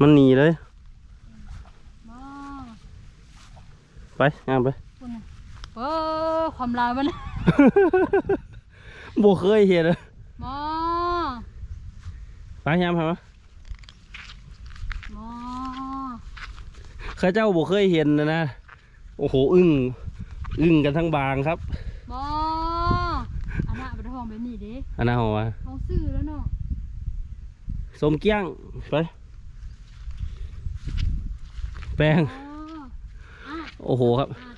มันหนีเลยมาไปงามไปคุณน่ะเออความลายมันน่ะบ่เคยเห็นเลยมาไปยามไปมามาข้าเจ้าบ่เคยเห็นนะนะ โอ้โห อึ้ง อึ้งกันทั้งบางครับมาอันน่ะไปห้องแบบนี้เด้อันนั้นของว่าห้องซื้อแล้วเนาะสมเกี้ยง ไป แปลงอ๋ออะโอ้โหครับอะ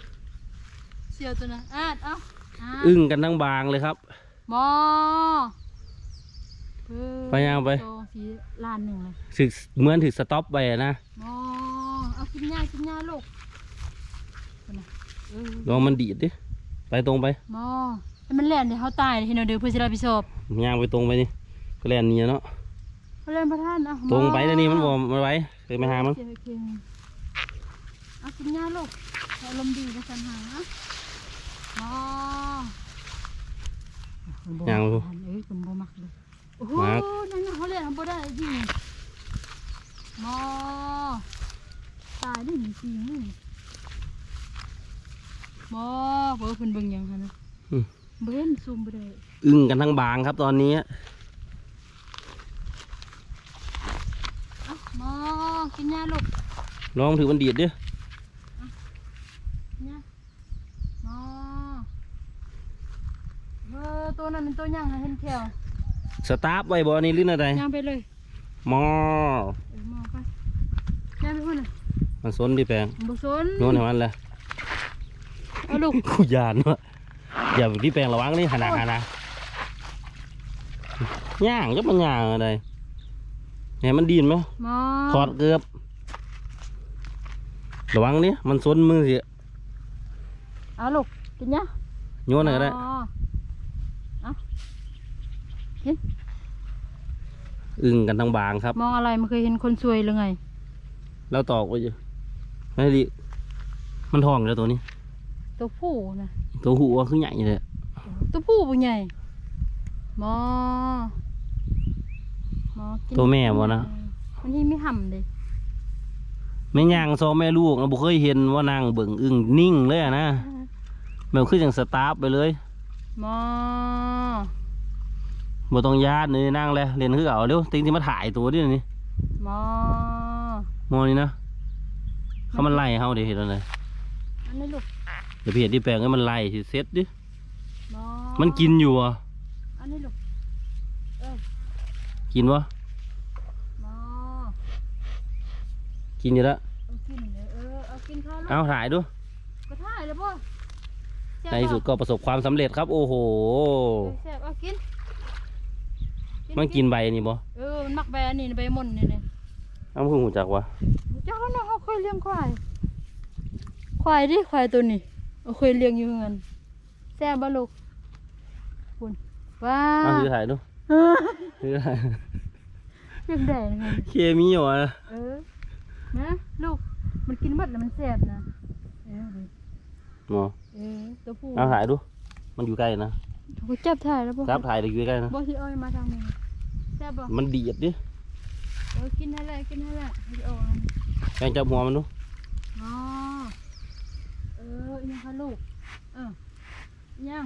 เสียวตัวนั้นอะเอ้าอะอึ้งกันทั้งบางเลยครับมาไปยังไปโตสีล้านหนึ่งเลยถึกเหมือนถึกสต็อปไปอะนะมอเอากินยากินยาลูกเอานะเออลองมันดีดดิ ไปตรงไปมอให้มันแล่นเดี๋ยวเขาตายเห็นเอาเดี๋ยวเพื่อจะรับผิดชอบย่างไปตรงไปนี่ก็แล่นหนี่เนาะเขาเล่นพระท่านเอาตรงไปแล้วนี่มันบ่มาไว้เคยไปหามันโอ เคโอเคเอากินยาลูกให้อารมณ์ดีนะสันหานะมอย่างไปเอ้ยคุณบ่มักเลยโอ้โหมักนั่นน่ะเขาเล่นทำบ่ได้จริงมอตายได้หนึ่งจริงนี่มอเบอร์เพิ่นเบิ่งหยังคะนะอืมเบิ่งซูมบ่ได้อึ้งกันทั้งบางครับตอนนี้เอ้าหมอกินยาลูกลองถือมันดีดดิ กินยาหมอเออ ตัวนั้นเป็นตัวย่างให้เห็นแถวสตาร์ทไว้บ่นี่ลิ้นอะไรย่างไปเลยมอเออหมอไปย่างไปพุ่นน่ะมันสนดิแปลงบ่สนโน่นให้มันเลยเอาลูกกูยานวะอย่าที่แปลงระวังนี่หนาหนาย่างก็มันย่างอะไรเนี่ยมันดีนไหมหมอถอดเกือบระวังนี่มันสนมือสิเอาลูกกินยาโยนอะไรก็ได้ หมออึ้งกันทั้งบางครับ มองอะไรมันเคยเห็นคนสวยหรือไง แล้วตอกไว้อยู่ไม่ดิมันทองแล้วตัวนี้ ตัวผู้นะตัวหูว่าคือใหญ่เลยตัวผู้บ่ใหญ่หมอหมอกินตัวแม่บ่นะมันนี่ไม่ห่ำเลยแม่ย่างซอแม่ลูกเราบ่เคยเห็นว่านางเบิ่งอึ้งนิ่งเลยอะนะแบบคืออย่างสตาร์ฟไปเลยห มอบ่ต้องญาตินี่นั่งเลยเรียนคือเก่าเร็วติงที่มาถ่ายตัวดินี่หมอมอนี่นะเขามันไล่เฮาเดี๋ยวเห็นอะไรอันนี้ลูกเดี๋ยวพี่เห็นที่แปลงให้มันไล่สิเซ็ตดิหมอมันกินอยู่อะอันนี้ลูกเออกินวะหมอกินอยู่แล้วเอากินเลยเออเอากินข้าวลูกเอาถ่ายดูก็ถ่ายเลยป่ะ ในที่สุดก็ประสบความสำเร็จครับ โอ้โห แซ่บเอากินมันกินใบนี่บ่เออมันมักแบอันนี่ใบมนนี่เนี่ยเอาเพิ่งหูจักวะเจ้าเนาะเขาเคยเลี้ยงควาย ควายดิควายตัวนี้เอาเคยเลี้ยงอยู่เงินแซ่บบ่ลูกคุณว้าเอาถือถ่ายดูถือถ่ายเลี้ยงได้เงินเคมีเหรอเออนะลูกมันกินหมดแล้วมันแซ่บนะเออ หมอเออตัวผู้เอาถ่ายดู มันอยู่ใกล้นะถูกจับถ่ายแล้วบ่ครับถ่ายเดี๋ยวอยู่ใกล้นะ บ่สิเอามาทางนี้แซ่บบ่มันดีดดิเออกินให้แล้วกินให้แล้วให้เอาแปลงจับหัวมันดูอ๋อเอออีหยังคะลูกเอออีหยัง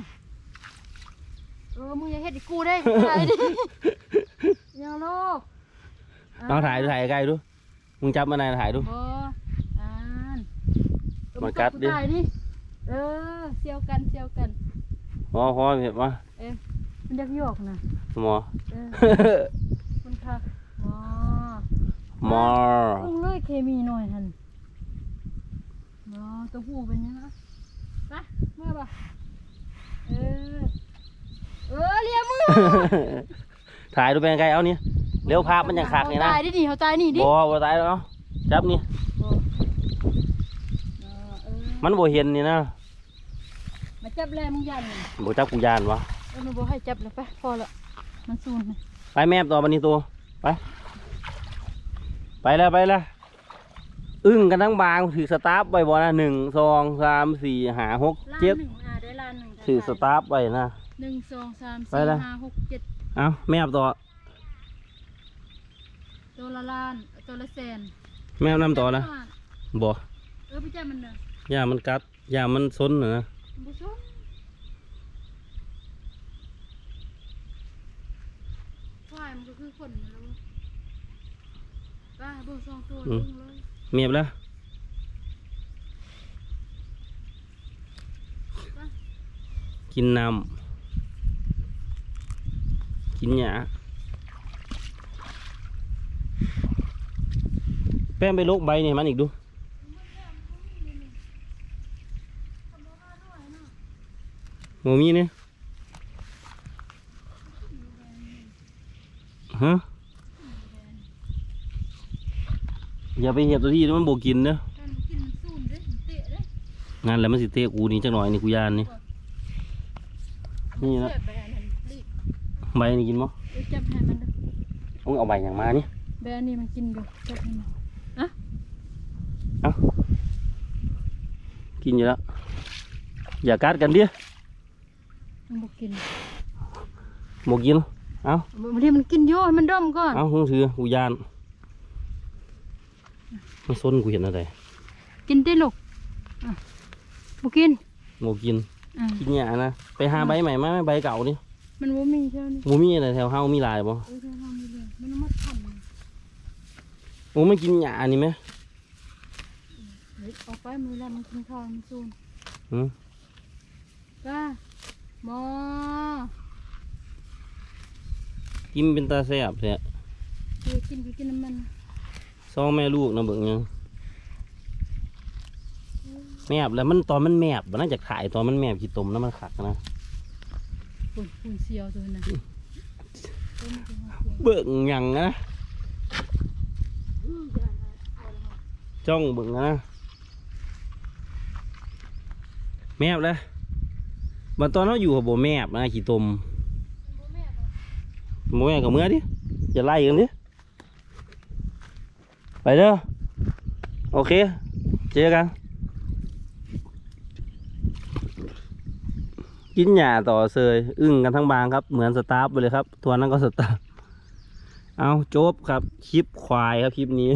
เออมึงอย่าเฮ็ดให้กูได้ถ่ายดิ อีหยังลูกเอาถ่ายดูถ่ายใกล้ดูมึงจับมันไหนถ่ายดูบ่อ่านเออมันกัดดิถ่ายดิ เออเซียวกันเซียวกันพอพอเห็นปะเอ๊ะมันอยากหยอกนะหมอ เออมันค่ะอ๋อหมอปรุงเลยเคมีหน่อยหันอ๋อตัวผู้เป็นยังไงไปมาบ่เออเออเลียมือถ่ายดูเป็นไงเอานี่เร็วภาพมันยังคักนี่นะตายดิดิเขาตายนี่ดิบอบ่ตายแล้วเนาะจับนี่บ่เออเออ มันบ่เห็นนี่นะมาจับแลมึงยันนี่บ่จับกูยานวะเออมันบ่ให้จับแล้วไปพอละมันซูนนะไปแมบต่อบันนี้ตัวไป ไปแล้วไปแล้วอึ้งกันทั้งบางถือสตาร์ฟไว้บ่นะหนึ่งสองสามสี่ห้าหกล้านเจ็ดหนึ่งอ่าได้ล้านหนึ่งถือสตาร์ฟไว้นะ หนึ่งสองสามไปสี่เลยห้าหกเจ็ดเอาแมบต่อตัวละล้านตัวละแสนแมวน้ำต่อนะบ่เออพี่แจ้มันเด้อ อย่ามันกัดอย่ามันซนน่ะนะบุชมควายมันก็คือคนนะลูกป้าเบิ่งสองตัวลุงเลยเมียบแล้วกินน้ำกินหญ้าแป้งไปโลกใบนี่ให้มันอีกดู โมมีเนี่ยฮะอย่าไปเหียบตัวที่มันโบกินเนอะการกินมันซูนเด้มันเตะเด้งานแล้วมันสิเตะกูนี่จักหน่อยนี่กูยานนี่นี่นะเสียบไปอันนั้นรีบใบนี่กินมั้งเออจับให้มันเด้อมึงเอาใบอย่างมานี่แบรนด์นี่มันกินอยู่จับให้มันกินอยู่แล้วอย่ากัดกันดิมัน บ่กินหมกิน เอาบางทีมันกินเยอะให้มันดมก่อน เอามึงถือกูยานมันซนกูเห็นอะไร กินได้ลูกอะบ่กินหมกินอะกินหยานะ ไปหาใบใหม่มาไหมใบเก่านี่มันบ่มีใช่ไหมหมูมีอะไรแถวเฮามีหลายบ่เออใช่ทำเลยมันเอามาทำหมูไม่กินหยานี่ไหมเฮ้ยออกไปมือแล้วมันกินข้าวมันซูนหืมก้าหมอกินเป็นตาแซ่บแท้เดี๋ยวกินไปกินน้ำมันสองแม่ลูกนะเบิ่งยังแมบแล้วมันตอนมันแมบมันน่าจะขายตอนมันแมบขี้ตมแล้วมันขักนะปุ่นปุ่นเสียวตัวน่ะต้มจังหวะเสียวเบิ่งหยังนะอื้ออย่านะเอาละค่ะจ้องเบิ่งนะแมบแล้ว บัดตอนเราอยู่กับโบแมบนะขี้ตมบ่แม่หรอกโมแมบกับเมื่อดิจะไล่กันดิไปเด้อโอเค เจอกัน กินหญ้าต่อเซยอึ้งกันทั้งบางครับ เหมือนสตาฟไปเลยครับ ทัวร์นั้นก็สตาฟเอาจบครับ คลิปควายครับ คลิปนี้